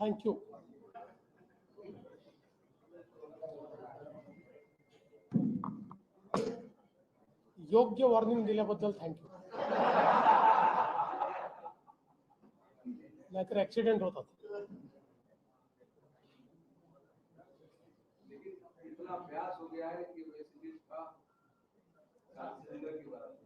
Thank you योग्य warning दिल्याबद्दल thank you नाहीतर ऍक्सिडेंट होतात. अभ्यास हो गया है कि वेस्ट इंडीज का सिलेंडर की बराबर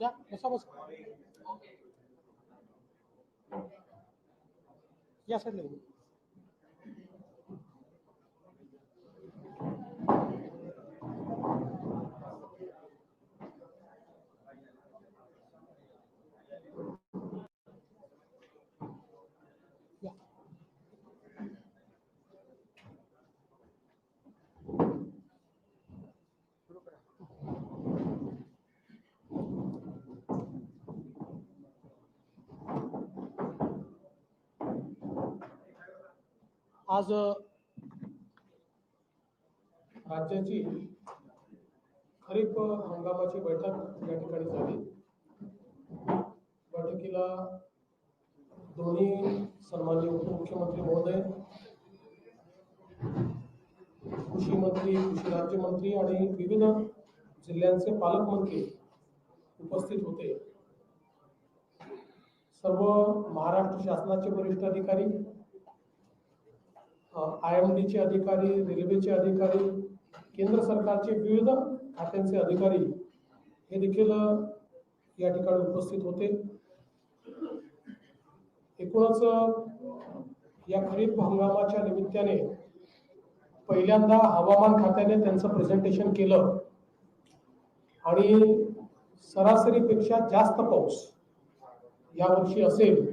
या बसा बसा या साईडला या. आज राज्याची खरीप हंगामाची बैठक या ठिकाणी झाली. बैठकीला दोन्ही सन्माननीय उपमुख्यमंत्री महोदय कृषी मंत्री कृषी राज्यमंत्री आणि विविध जिल्ह्यांचे पालकमंत्री उपस्थित होते. सर्व महाराष्ट्र शासनाचे वरिष्ठ अधिकारी आय एम डीचे अधिकारी रेल्वेचे अधिकारी केंद्र सरकारचे विविध खात्यांचे अधिकारी हे देखील या ठिकाणी उपस्थित होते. एकूणच या खरीप हंगामाच्या निमित्ताने पहिल्यांदा हवामान खात्याने त्यांचं प्रेझेंटेशन केलं. आणि सरासरीपेक्षा जास्त पाऊस यावर्षी असेल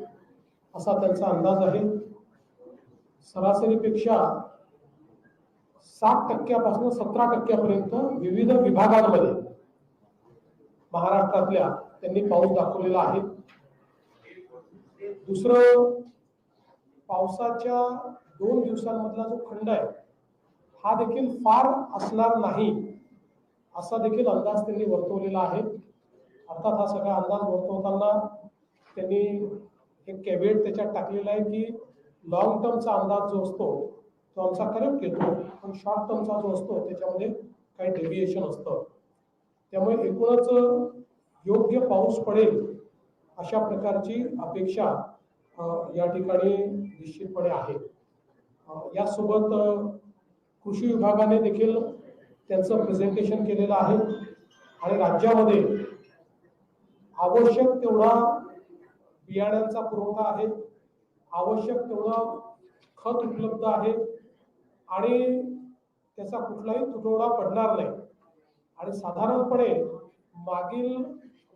असा त्यांचा अंदाज आहे. सरासरीपेक्षा सात टक्क्यापासून सतरा टक्क्यापर्यंत विविध विभागांमध्ये महाराष्ट्रातल्या त्यांनी पाऊस दाखवलेला आहे. दुसरं पावसाच्या दोन दिवसांमधला जो खंड आहे हा देखील फार असणार नाही. असा देखील अंदाज त्यांनी वर्तवलेला आहे. अर्थात हा सगळा अंदाज वर्तवताना त्यांनी एक कॅबिनेट त्याच्यात टाकलेला आहे की लॉंग टर्मचा अंदाज जो असतो तो आमचा करेक्ट येतो. पण शॉर्ट टर्मचा जो असतो त्याच्यामध्ये काही डेव्हिएशन असतं. त्यामुळे एकूणच योग्य पाऊस पडेल अशा प्रकारची अपेक्षा या ठिकाणी निश्चितपणे आहे. यासोबत कृषी विभागाने देखील त्यांचं प्रेझेंटेशन केलेलं आहे. आणि राज्यामध्ये आवश्यक तेवढा बियाण्यांचा पुरवठा आहे. आवश्यक तेवढं खत उपलब्ध आहे. आणि त्याचा कुठलाही तुटवडा पडणार नाही. आणि साधारणपणे मागील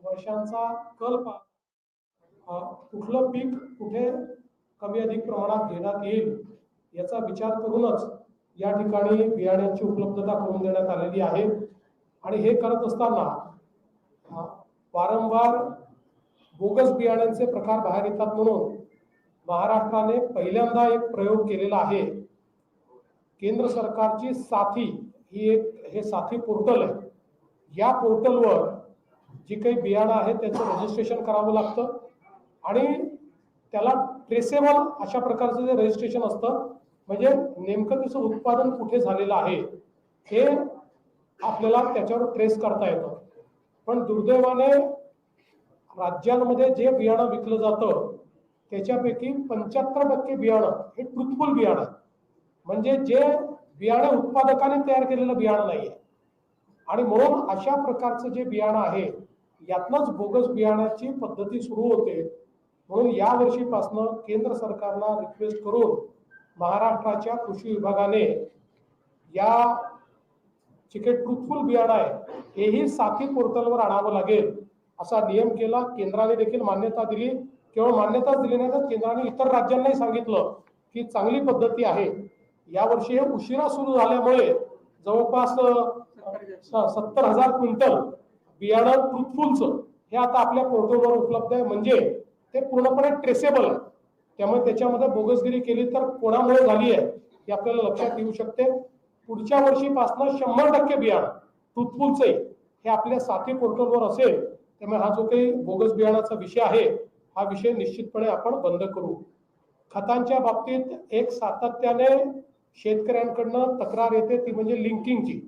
वर्षांचा कल पा कुठलं पीक कुठे कमी अधिक प्रमाणात घेण्यात येईल याचा विचार करूनच या ठिकाणी बियाण्यांची उपलब्धता करून देण्यात आलेली आहे. आणि हे करत असताना वारंवार बोगस बियाण्यांचे प्रकार बाहेर येतात म्हणून महाराष्ट्राने पहिल्यांदा एक प्रयोग केलेला आहे. केंद्र सरकारची साथी ही एक हे साथी पोर्टल आहे. या पोर्टलवर जी काही बियाणं आहे त्याचं रजिस्ट्रेशन करावं लागतं. आणि त्याला ट्रेसेबल अशा प्रकारचं जे रजिस्ट्रेशन असतं म्हणजे नेमकं त्याचं उत्पादन कुठे झालेलं आहे हे आपल्याला त्याच्यावर ट्रेस करता येतं. पण दुर्दैवाने राज्यांमध्ये जे बियाणं विकलं जातं त्याच्यापैकी पंच्याहत्तर टक्के बियाणं हे ट्रुथफुल बियाणं आहे. म्हणजे जे बियाणं उत्पादकाने तयार केलेलं बियाणं नाहीये. आणि म्हणून अशा प्रकारचं जे बियाणं आहे यातनंच बोगस बियाण्याची पद्धती सुरू होते. म्हणून यावर्षीपासनं केंद्र सरकारला रिक्वेस्ट करून महाराष्ट्राच्या कृषी विभागाने या जे काही ट्रुथफुल बियाणं आहे. हेही साथी पोर्टलवर आणावं लागेल असा नियम केला. केंद्राने देखील मान्यता दिली. केवळ मान्यताच दिली नाही तर केंद्राने इतर राज्यांनाही सांगितलं की चांगली पद्धती आहे. यावर्षी हे उशिरा सुरू झाल्यामुळे जवळपास सत्तर हजार क्विंटल बियाणं ट्रुथफुलचं हे आता आपल्या पोर्टलवर उपलब्ध आहे. म्हणजे ते पूर्णपणे ट्रेसेबल आहे. त्यामुळे त्याच्यामध्ये बोगसगिरी केली तर कोणामुळे झाली आहे हे आपल्याला लक्षात येऊ शकते. पुढच्या वर्षीपासून शंभर टक्के बियाणं ट्रुथफुलचे हे आपल्या साथी पोर्टलवर असेल त्यामुळे हा जो काही बोगस बियाणाचा विषय आहे हा विषय निश्चितपणे आपण बंद करू. खतांच्या बाबतीत एक सातत्याने शेतकऱ्यांकडनं तक्रार येते ती म्हणजे लिंकिंगची.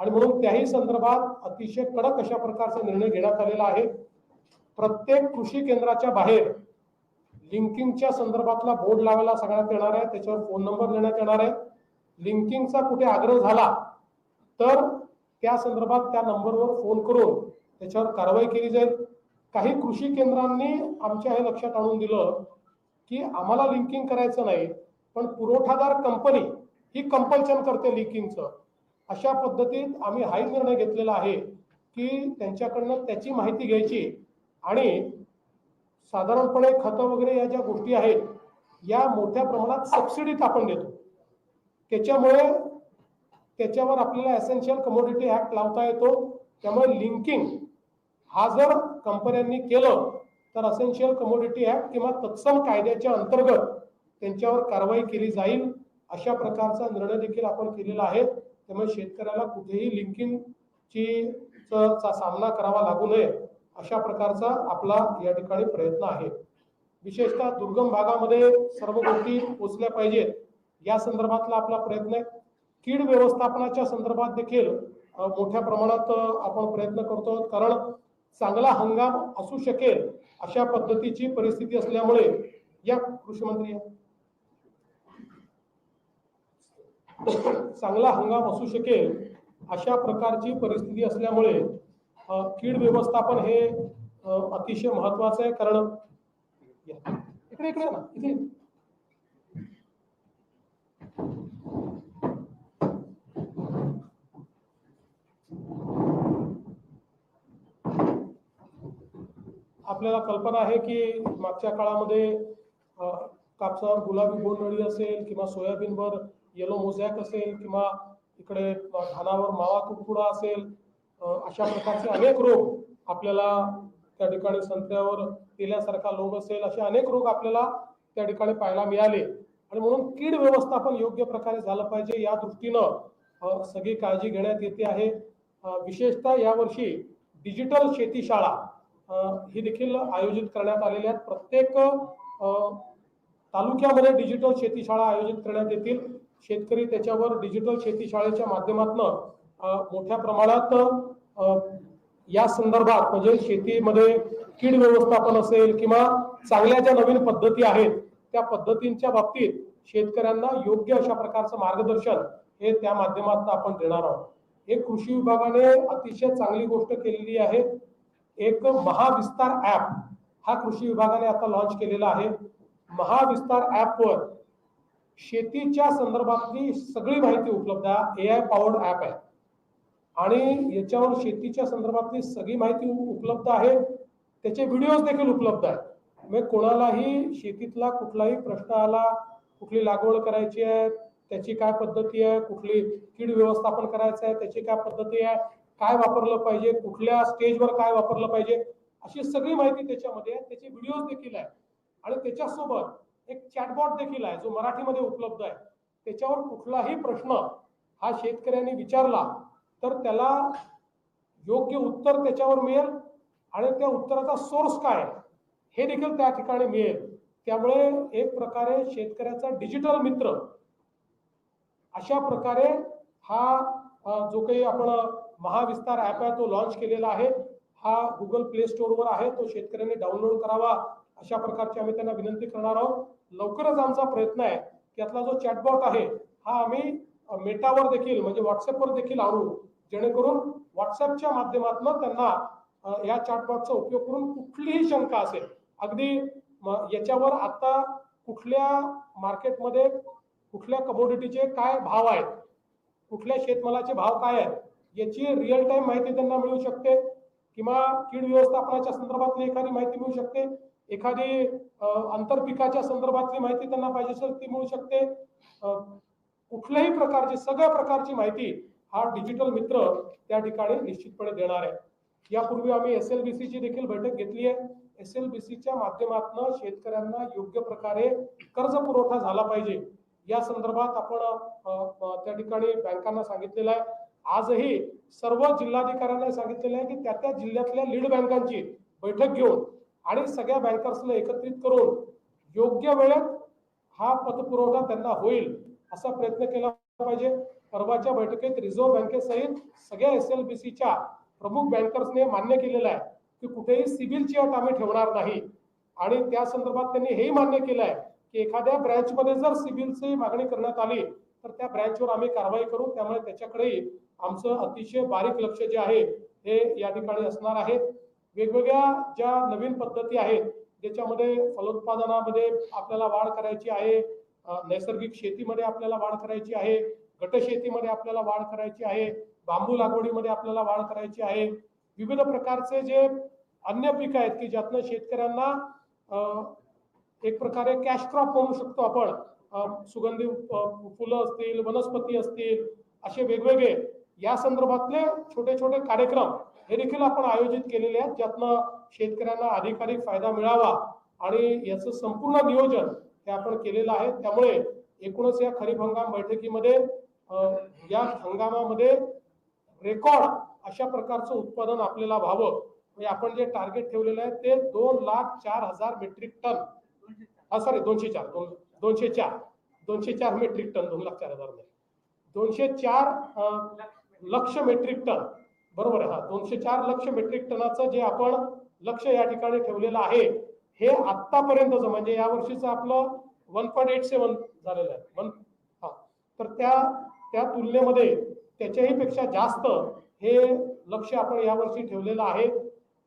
आणि म्हणून त्याही संदर्भात अतिशय कडक अशा प्रकारचा निर्णय घेण्यात आलेला आहे. प्रत्येक कृषी केंद्राच्या बाहेर लिंकिंगच्या संदर्भातला बोर्ड लावायला सांगण्यात येणार आहे त्याच्यावर फोन नंबर देण्यात येणार आहे. लिंकिंगचा कुठे आग्रह झाला तर त्या संदर्भात त्या नंबरवर फोन करून त्याच्यावर कारवाई केली जाईल. काही कृषी केंद्रांनी आमच्या हे लक्षात आणून दिलं की आम्हाला लिंकिंग करायचं नाही पण पुरवठादार कंपनी ही कंपल्शन करते लिंकिंगचं. अशा पद्धतीत आम्ही हाही निर्णय घेतलेला आहे की त्यांच्याकडनं त्याची माहिती घ्यायची आणि साधारणपणे खतं वगैरे या ज्या गोष्टी आहेत या मोठ्या प्रमाणात सबसिडीत आपण देतो. त्याच्यामुळे त्याच्यावर आपल्याला एसेन्शियल कमोडिटी ऍक्ट लावता येतो. त्यामुळे लिंकिंग हा जर कंपन्यांनी केलं तर असेन्शियल कमोडिटी ऍक्ट किंवा तत्सम कायद्याच्या अंतर्गत त्यांच्यावर कारवाई केली जाईल अशा प्रकारचा निर्णय देखील आपण केलेला आहे. त्यामुळे शेतकऱ्याला कुठेही लिंकिंगची च- चा सामना करावा लागू नये. अशा प्रकारचा आपला या ठिकाणी प्रयत्न आहे. विशेषतः दुर्गम भागामध्ये सर्व गोष्टी पोचल्या पाहिजेत. या संदर्भातला आपला प्रयत्न आहे. कीड व्यवस्थापनाच्या संदर्भात देखील मोठ्या प्रमाणात आपण प्रयत्न करतो. कारण चांगला हंगाम असू शकेल अशा पद्धतीची परिस्थिती असल्यामुळे या कृषी मंत्री चांगला हंगाम असू शकेल अशा प्रकारची परिस्थिती असल्यामुळे कीड व्यवस्थापन हे अतिशय महत्वाचं आहे कारण या. इकडे इकडे ना इथे आपल्याला कल्पना आहे की मागच्या काळामध्ये कापसावर गुलाबी बोंडअळी असेल किंवा सोयाबीनवर येलो मोझॅक असेल किंवा इकडे धानावर मावा तुडतुडा असेल अशा प्रकारचे अनेक रोग आपल्याला त्या ठिकाणी संत्र्यावर तेल्यासारखा लोभ असेल असे अनेक रोग आपल्याला त्या ठिकाणी पाहायला मिळाले. आणि म्हणून कीड व्यवस्थापन योग्य प्रकारे झालं पाहिजे या दृष्टीनं सगळी काळजी घेण्यात येते आहे. विशेषतः यावर्षी डिजिटल शेतीशाळा ही देखील आयोजित करण्यात आलेल्या आहेत. प्रत्येक तालुक्यामध्ये डिजिटल शेतीशाळा आयोजित करण्यात येतील. शेतकरी त्याच्यावर डिजिटल शेतीशाळेच्या माध्यमातून मोठ्या प्रमाणात या संदर्भात म्हणजे शेतीमध्ये कीड व्यवस्थापन असेल किंवा चांगल्या ज्या नवीन पद्धती आहेत त्या पद्धतींच्या बाबतीत शेतकऱ्यांना योग्य अशा प्रकारचं मार्गदर्शन हे त्या माध्यमातून आपण देणार आहोत. हे कृषी विभागाने अतिशय चांगली गोष्ट केलेली आहे. एक महाविस्तार ऍप हा कृषी विभागाने आता लॉन्च केलेला आहे. महाविस्तार ऍपवर शेतीच्या संदर्भातली सगळी माहिती उपलब्ध आहे. ए आय पॉवर्ड ऍप आहे. आणि याच्यावर शेतीच्या संदर्भातली सगळी माहिती उपलब्ध आहे. त्याचे व्हिडिओज देखील उपलब्ध आहेत. म्हणजे कोणालाही शेतीतला कुठलाही प्रश्न आला कुठली लागवड करायची आहे त्याची काय पद्धती आहे कुठली कीड व्यवस्थापन करायचं आहे त्याची काय पद्धती आहे काय वापरलं पाहिजे कुठल्या स्टेजवर काय वापरलं पाहिजे अशी सगळी माहिती त्याच्यामध्ये आहे. त्याचे व्हिडिओज देखील आहे आणि त्याच्यासोबत एक चॅटबॉट देखील आहे जो मराठीमध्ये उपलब्ध आहे. त्याच्यावर कुठलाही प्रश्न हा शेतकऱ्यांनी विचारला तर त्याला योग्य उत्तर त्याच्यावर मिळेल आणि त्या उत्तराचा सोर्स काय हे देखील त्या ठिकाणी मिळेल. त्यामुळे एक प्रकारे शेतकऱ्याचा डिजिटल मित्र अशा प्रकारे हा जो काही आपण महाविस्तार ऍप आहे तो लॉन्च केलेला आहे. हा गुगल प्ले स्टोअरवर आहे. तो शेतकऱ्यांनी डाउनलोड करावा अशा प्रकारची आम्ही त्यांना विनंती करणार आहोत. लवकरच आमचा प्रयत्न आहे की यातला जो चॅटबॉट आहे हा आम्ही मेटावर देखील म्हणजे व्हॉट्सअपवर देखील आणू जेणेकरून व्हॉट्सअपच्या माध्यमातून त्यांना या चॅटबॉटचा उपयोग करून कुठलीही शंका असेल. अगदी याच्यावर आता कुठल्या मार्केटमध्ये कुठल्या कमोडिटीचे काय भाव आहेत? कुठल्या शेतमालाचे भाव काय आहेत? याची रिअल टाइम माहिती त्यांना मिळू शकते किंवा कीड व्यवस्थापनाच्या संदर्भातली एखादी माहिती मिळू शकते. एखादी आंतरपिकाच्या संदर्भातली माहिती त्यांना पाहिजे असेल ती मिळू शकते. कुठल्याही प्रकारची सगळ्या प्रकारची माहिती हा डिजिटल मित्र त्या ठिकाणी निश्चितपणे देणार आहे. यापूर्वी आम्ही एस एल बी ची देखील बैठक घेतली आहे. एस एल बी सीच्या माध्यमातून शेतकऱ्यांना योग्य प्रकारे कर्ज पुरवठा झाला पाहिजे. या संदर्भात आपण त्या ठिकाणी बँकांना सांगितलेलं आहे. आजही सर्व जिल्हाधिकाऱ्यांना सांगितलेलं आहे की त्या त्या जिल्ह्यातल्या लीड बँकांची बैठक घेऊन आणि सगळ्या बँकर्सला एकत्रित करून योग्य वेळेत हा पतपुरवठा त्यांना होईल. असा प्रयत्न केला पाहिजे. परवाच्या बैठकीत रिझर्व्ह बँकेसहित सगळ्या एस एल बी सीच्या प्रमुख बँकर्सने मान्य केलेलं आहे की कुठेही सिबिलची अट आम्ही ठेवणार नाही. आणि त्या संदर्भात त्यांनी हेही मान्य केलं आहे की एखाद्या ब्रँचमध्ये जर सिबिलची मागणी करण्यात आली तर त्या ब्रँचवर आम्ही कारवाई करू. त्यामुळे त्याच्याकडेही आमचं अतिशय बारीक लक्ष जे आहे हे या ठिकाणी असणार आहे. वेगवेगळ्या ज्या नवीन पद्धती आहेत ज्याच्यामध्ये फलोत्पादनामध्ये आपल्याला वाढ करायची आहे नैसर्गिक शेतीमध्ये आपल्याला वाढ करायची आहे गटशेतीमध्ये आपल्याला वाढ करायची आहे बांबू लागवडीमध्ये आपल्याला वाढ करायची आहे. विविध प्रकारचे जे अन्य पीक आहेत की ज्यातनं शेतकऱ्यांना एक प्रकारे कॅश क्रॉप म्हणू शकतो आपण. सुगंधी फुलं असतील वनस्पती असतील असे वेगवेगळे. या संदर्भातले छोटे छोटे कार्यक्रम हे देखील आपण आयोजित केलेले आहेत ज्यातनं शेतकऱ्यांना अधिकाधिक फायदा मिळावा आणि याचं संपूर्ण नियोजन ते आपण केलेलं आहे. त्यामुळे एकूणच या खरीप हंगाम बैठकीमध्ये या हंगामामध्ये रेकॉर्ड अशा प्रकारचं उत्पादन आपल्याला व्हावं. म्हणजे आपण जे टार्गेट ठेवलेलं आहे ते दोन लाख चार हजार मेट्रिक टन हा सॉरी दोनशे चार दोन दोनशे चार दोनशे चार मेट्रिक टन दोन लाख चार हजार नाही दोनशे चार लक्ष मेट्रिक टन बरोबर आहे हा दोनशे चार लक्ष मेट्रिक टनाचं जे आपण लक्ष या ठिकाणी ठेवलेलं आहे हे आत्तापर्यंतच म्हणजे या वर्षीचं आपलं वन पॉईंट एट सेवन झालेलं आहे. वन हा. तर त्या त्या तुलनेमध्ये त्याच्याही पेक्षा जास्त हे लक्ष आपण यावर्षी ठेवलेलं आहे.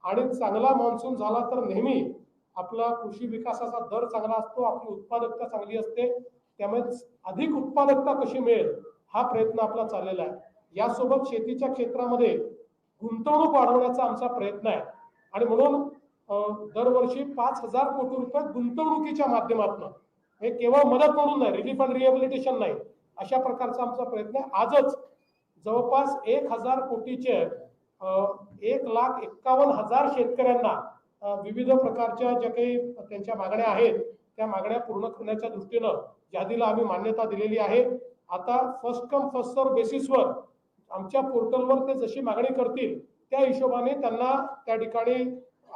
आणि चांगला मान्सून झाला तर नेहमी आपला कृषी विकासाचा दर चांगला असतो आपली उत्पादकता चांगली असते. त्यामुळे अधिक उत्पादकता कशी मिळेल हा प्रयत्न आपला चाललेला आहे. यासोबत शेतीच्या क्षेत्रामध्ये गुंतवणूक वाढवण्याचा आमचा प्रयत्न आहे. आणि म्हणून दरवर्षी पाच हजार कोटी रुपये गुंतवणुकीच्या माध्यमातून. हे केवळ मदत म्हणून नाही रिलीफ अँड रिहॅबिलिटेशन नाही. अशा प्रकारचा आमचा प्रयत्न आजच जवळपास एक हजार कोटीचे एक लाख एक्कावन्न हजार शेतकऱ्यांना विविध प्रकारच्या ज्या काही त्यांच्या मागण्या आहेत त्या मागण्या पूर्ण करण्याच्या दृष्टीनं यादीला आम्ही मान्यता दिलेली आहे. आता फर्स्ट कम फर्स्ट सर्व बेसिसवर आमच्या पोर्टलवर ते जशी मागणी करतील त्या हिशोबाने त्यांना त्या ठिकाणी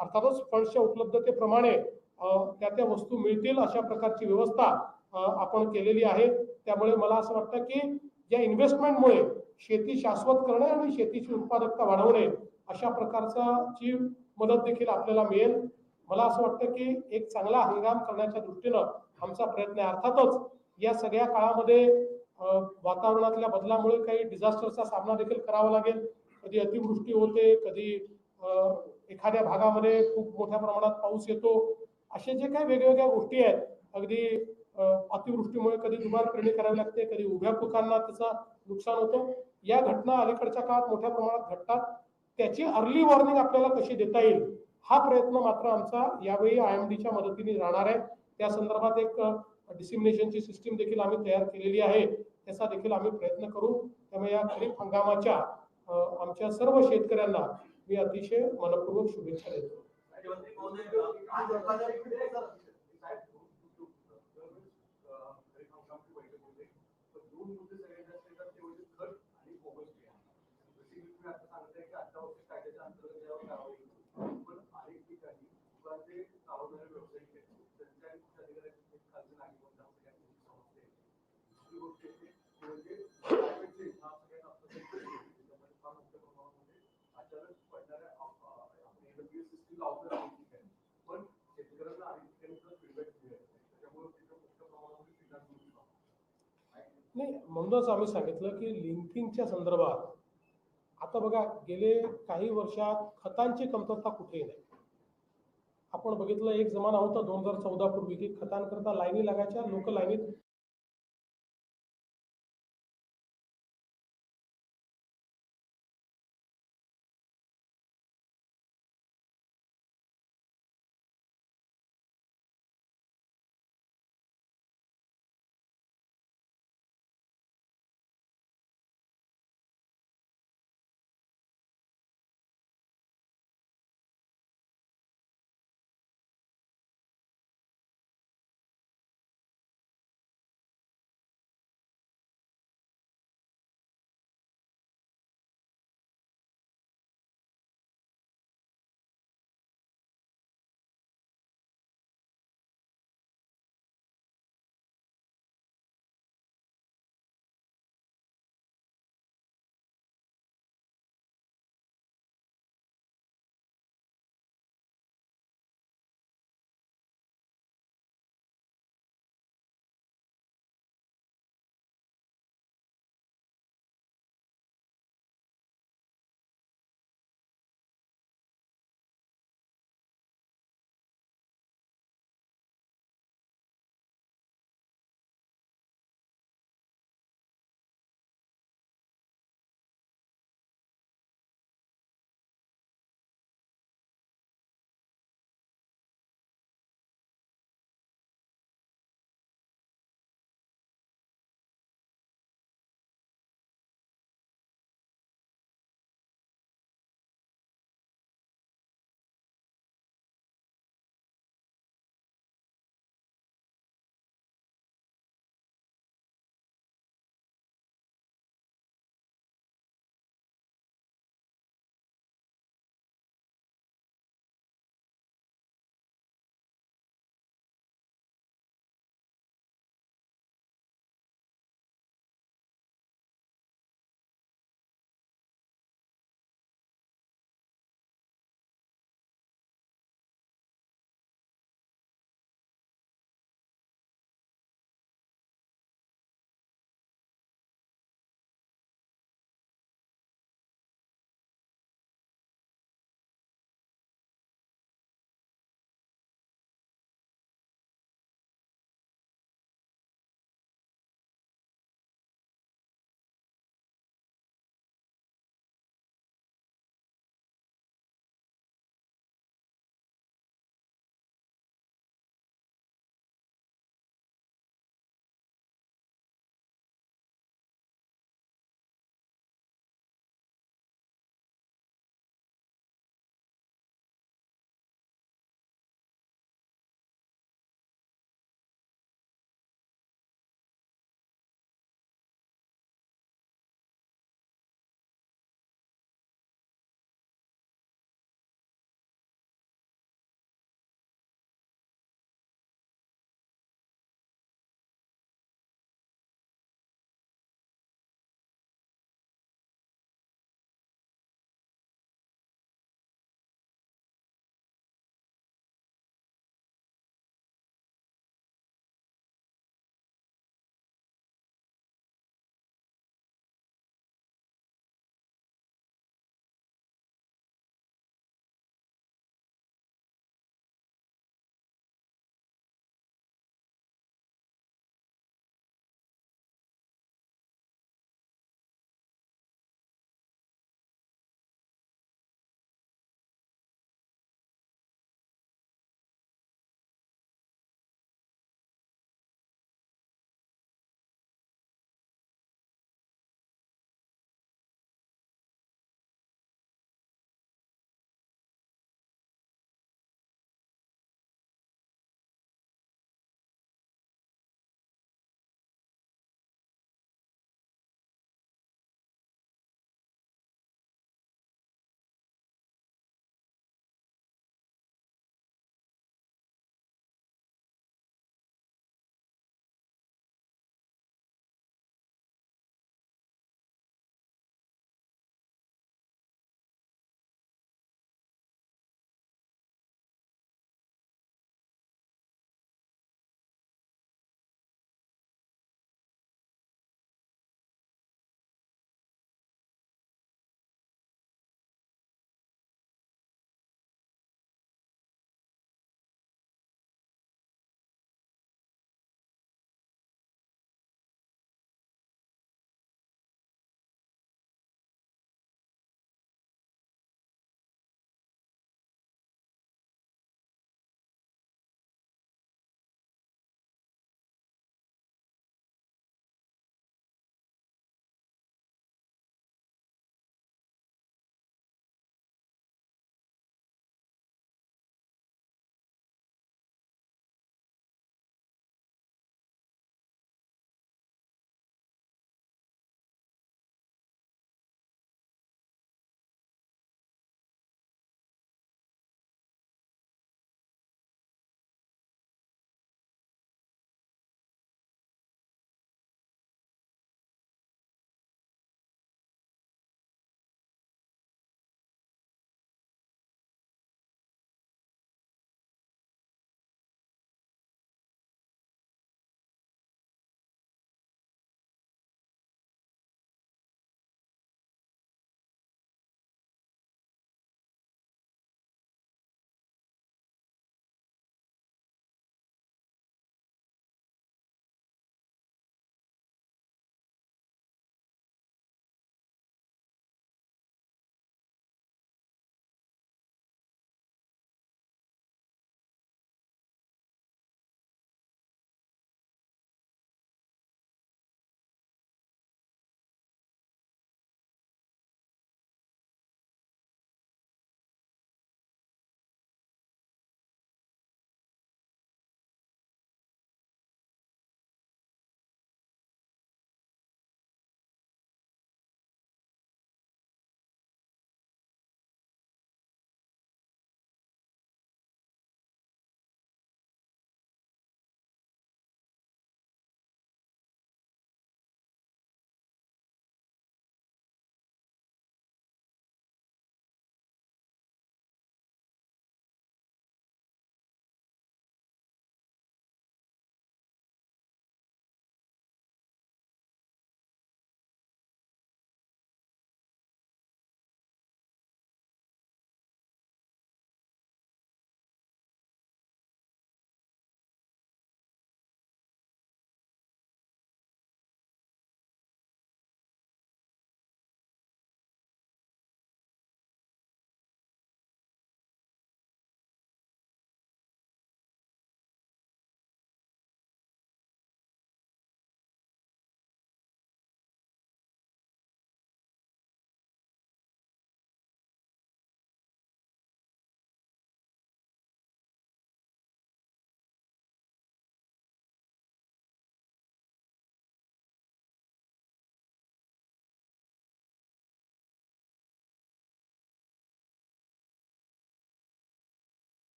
अर्थातच फंड्सच्या उपलब्धतेप्रमाणे त्या त्या वस्तू मिळतील अशा प्रकारची व्यवस्था आपण केलेली आहे. त्यामुळे मला असं वाटतं की या इन्व्हेस्टमेंटमुळे शेती शाश्वत करणे आणि शेतीची उत्पादकता वाढवणे अशा प्रकारचा ची मदत देखील आपल्याला मिळेल. मला असं वाटतं की एक चांगला हंगाम करण्याच्या दृष्टीनं आमचा प्रयत्न आहे. अर्थातच या सगळ्या काळामध्ये वातावरणातल्या बदलामुळे काही डिझास्टरचा सामना देखील करावा लागेल. कधी अतिवृष्टी होते कधी एखाद्या भागामध्ये खूप मोठ्या प्रमाणात पाऊस येतो असे जे काही वेगवेगळ्या गोष्टी आहेत अगदी अतिवृष्टीमुळे कधी दुबार पेरणी करावी लागते कधी उभ्या पिकांना त्याचं नुकसान होतं. या घटना अलीकडच्या काळात मोठ्या प्रमाणात घडतात. त्याची अर्ली वॉर्निंग आपल्याला कशी देता येईल हा प्रयत्न मात्र आमचा यावेळी आय एम डीच्या मदतीने राहणार आहे. त्या संदर्भात एक डिसिमिनेशनची सिस्टीम देखील आम्ही तयार केलेली आहे. त्याचा देखील आम्ही प्रयत्न करू. त्यामुळे या खरीप हंगामाच्या आमच्या सर्व शेतकऱ्यांना मी अतिशय मनपूर्वक शुभेच्छा देतो राज्यमंत्री महोदय आज सरकारने सर साहेब खरीप हंगामाची बैठक होते तर दोन मुद्दे सगळ्यात जास्त येतात ते म्हणजे खत आणि बोगस बियाणं. जसे की तुम्ही आता सांगताय की अठ्ठावीस कायद्याच्या अंतर्गत यावर कारवाई होईल. पण अनेक ठिकाणी किंवा जे चालवणारे व्यावसायिक आहेत, त्यांच्या आणि उच्च अधिकाऱ्यांची एक खाजगी नाही होत असं या ठिकाणी समजते. दुसरी गोष्ट येते ती म्हणजे private जे हा सगळ्यात आपलं sector आहे, त्याच्यामध्ये फार मोठ्या प्रमाणामध्ये अचानक पडणाऱ्या अप- अ, आपण AWS system लावतो आहे ठीक आहे. पण शेतकऱ्यांना अनेक ठिकाणी सुद्धा feedback मिळत नाही. त्याच्यामुळे तिथं मोठ्या प्रमाणामध्ये feedback मिळू शकतो. नाही म्हणूनच आम्ही सांगितलं की लिंकिंगच्या संदर्भात आता बघा गेले काही वर्षात खतांची कमतरता कुठेही नाही. आपण बघितलं एक जमाना होता दोन हजार चौदा पूर्वी की खतांकरता लाईनी लागायच्या लोक लाईनीत